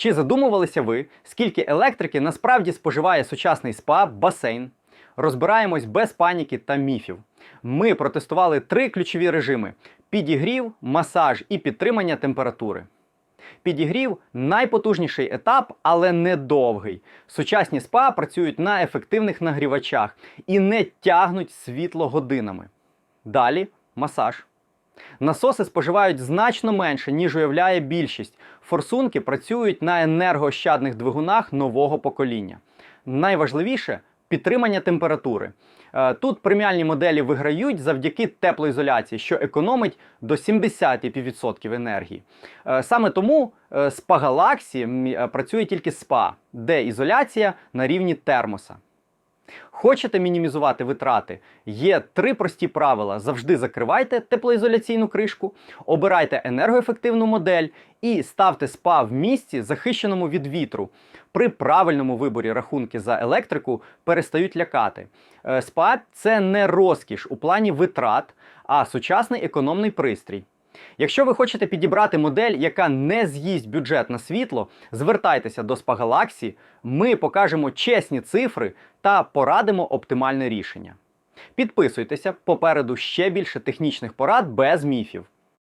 Чи задумувалися ви, скільки електрики насправді споживає сучасний спа басейн? Розбираємось без паніки та міфів. Ми протестували три ключові режими: підігрів, масаж і підтримання температури. Підігрів найпотужніший етап, але недовгий. Сучасні спа працюють на ефективних нагрівачах і не тягнуть світло годинами. Далі масаж. Насоси споживають значно менше, ніж уявляє більшість. Форсунки працюють на енергоощадних двигунах нового покоління. Найважливіше підтримання температури. Е, Тут преміальні моделі виграють завдяки теплоізоляції, що економить до 70% енергії. Е, Саме тому е, Spa Galaxy працює тільки спа, де ізоляція на рівні термоса. Хочете мінімізувати витрати? Є три прості правила: завжди закривайте теплоізоляційну кришку, обирайте енергоефективну модель і ставте спа в місці, захищеному від вітру. При правильному виборі рахунки за електрику перестають лякати. Е, Спа це не розкіш у плані витрат, а сучасний економний пристрій. Якщо ви хочете підібрати модель, яка не з'їсть бюджет на світло, звертайтеся до Спагалаксі, ми покажемо чесні цифри та порадимо оптимальне рішення. Підписуйтеся, попереду ще більше технічних порад без міфів.